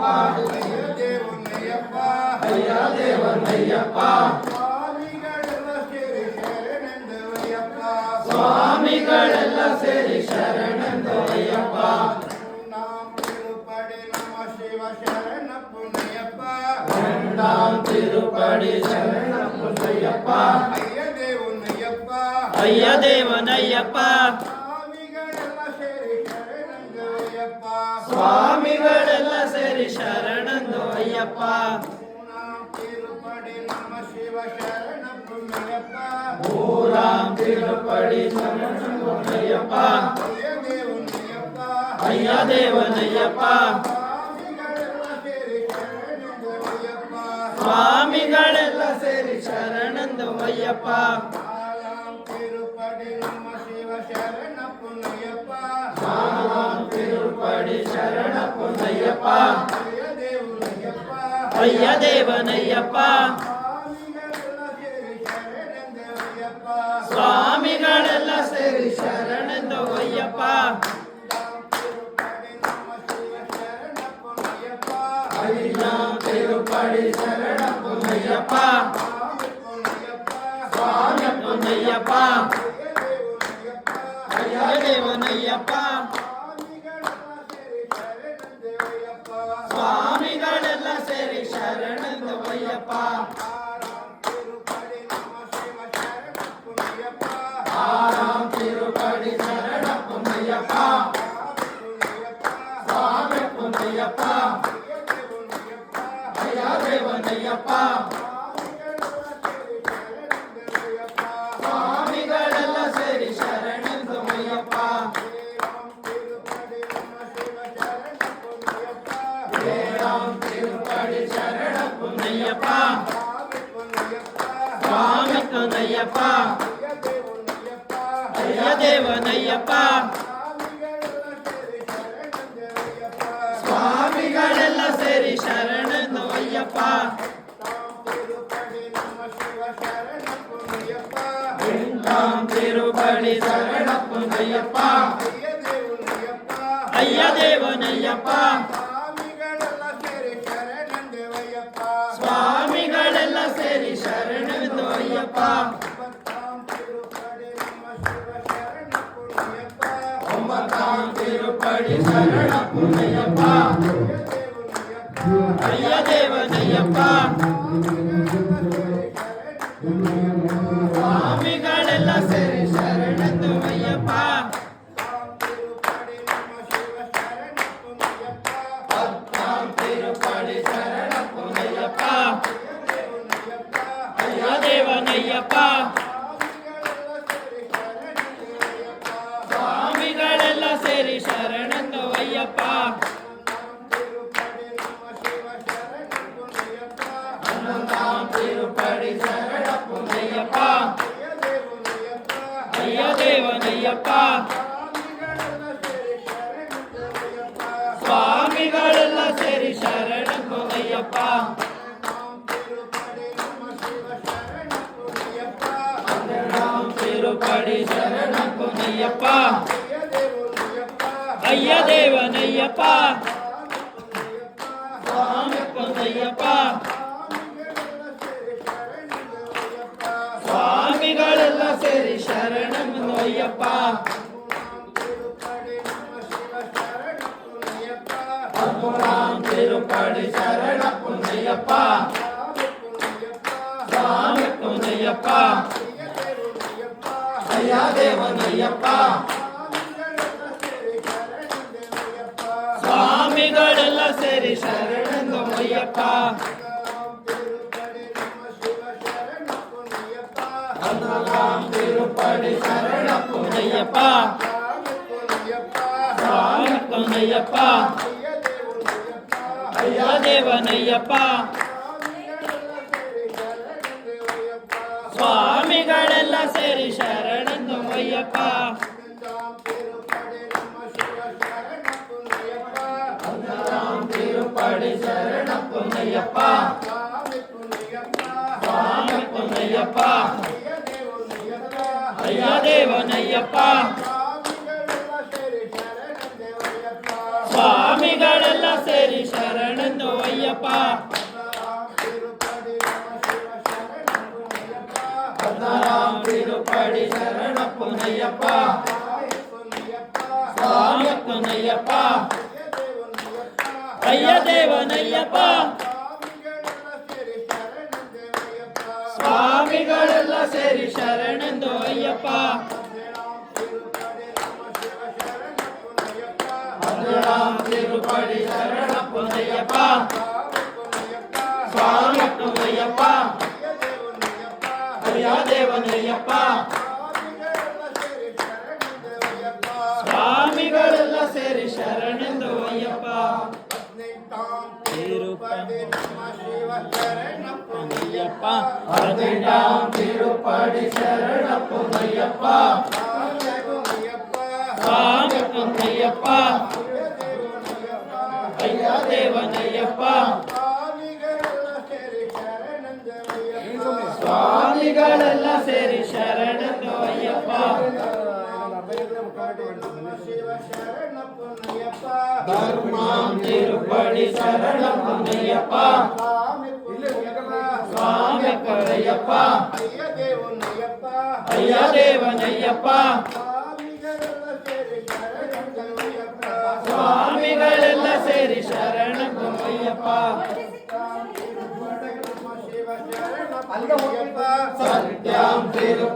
ஐயப்பா தேவன்னையப்பா ஐயா தேவன்னையப்பா சுவாமி திருப்படி சரணந்தோ ஐயப்பா திருப்படி நம சிவ சரணப்பா ஊராம் திருப்படி சரணந்தோ ஐயப்பா ஐயா தேவன் ஐயப்பா சுவாமிகளெல்ல சேரி சரணந்தோ ஐயப்பா திருப்படி நம சிவ சரணப்பு శరణప్పయ్యప్ప అయ్య దేవనయ్యప్ప స్వామిగళెల్ల సేరి శరణయ్యప్ప అయ్యా తిరుపడి శరణయ్యప్ప స్వామి పున్నయ్యప్ప ஐயப்பா ஐயா தேவன் ஐயப்பா சுவாமிகள் எல்லாம் சரி சரணந்தம் ஐயப்பா வையப்பா சுவாமிகளெல்லாம் சரி திருப்படி சரண புண்ணியப்பா ஐயா தேவ ஜெயப்பா சுவாமிகளெல்லாம் சரி ஐயப்பா. சுவாமிகளெல்லாம் சரி சரணங்க ஐயப்பா திருப்படி சரணப்பும் ஐயப்பா. ஐயா தேவன் ஐயப்பா. சுவாமிகளெல்லாம் சரி சரணங்கும் ஐயப்பா. அடி சரணக்கும் ஐயப்பா ஐயா தேவன் ஐயப்பா சுவாமிக்கும் ஐயப்பா சுவாமிகளெல்லாம் சரி சரணம் ஐயப்பா ராம் திருப்படி சரணக்கும் ஐயப்பா சுவாமிக்கும் ஐயப்பா ஐயா தேவன் ஐயப்பா. சுவாமிகளெல்ல சரி சரணங்கம் ஐயப்பா. அதெல்லாம் திருப்படி சரண புனையப்பா புனையப்பா ஐயா தேவன் ஐயப்பா. ஐயப்பா. திருப்படி சரணப்புன் ஐயப்பா சுவாமி புன்னையப்பா ஐயா தேவன் சுவாமிகளெல்லாம் சரி சரண பொன்னையப்பா சுவாமி பொன்னையப்பா ஐயா தேவனையப்பா ಸ್ವಾಮಿಗಳೆಲ್ಲ ಸೇರಿ ಶರಣೆಂದು ಅಯ್ಯಪ್ಪ ಹದಿನಾಂ ತಿರುಪಡಿ ಶರಣ ಪುನಯ್ಯಪ್ಪ ಸ್ವಾಮಿ ಪುನಯ್ಯಪ್ಪ ಅಯ್ಯ ದೇವನಯ್ಯಪ್ಪ ಸೇರಿ ಶರಣೆಂದು ಅಯ್ಯಪ್ಪ ಪುನಯ್ಯಪ್ಪ ಹದಿನಾಂ ತಿರುಪಡಿ ಶರಣ ಪುನಯ್ಯಪ್ಪ ಸ್ವಾಮಿ ಪುನಯ್ಯಪ್ಪ ಅಯ್ಯ ದೇವನಯ್ಯಪ್ಪ ಸ್ವಾಮಿಗಳೆಲ್ಲ ಸೇರಿ ಶರಣೆಂದು ಅಯ್ಯಪ್ಪ கருணாம் திருப்படி சரணம் ஐயப்பா சாமி பரையப்பா ஐயா தேவன் ஐயப்பா ஐயா தேவன் ஐயப்பா சுவாமிகள் எல்லாம் சரி சரணம் ஐயப்பா சத்யாம் திரு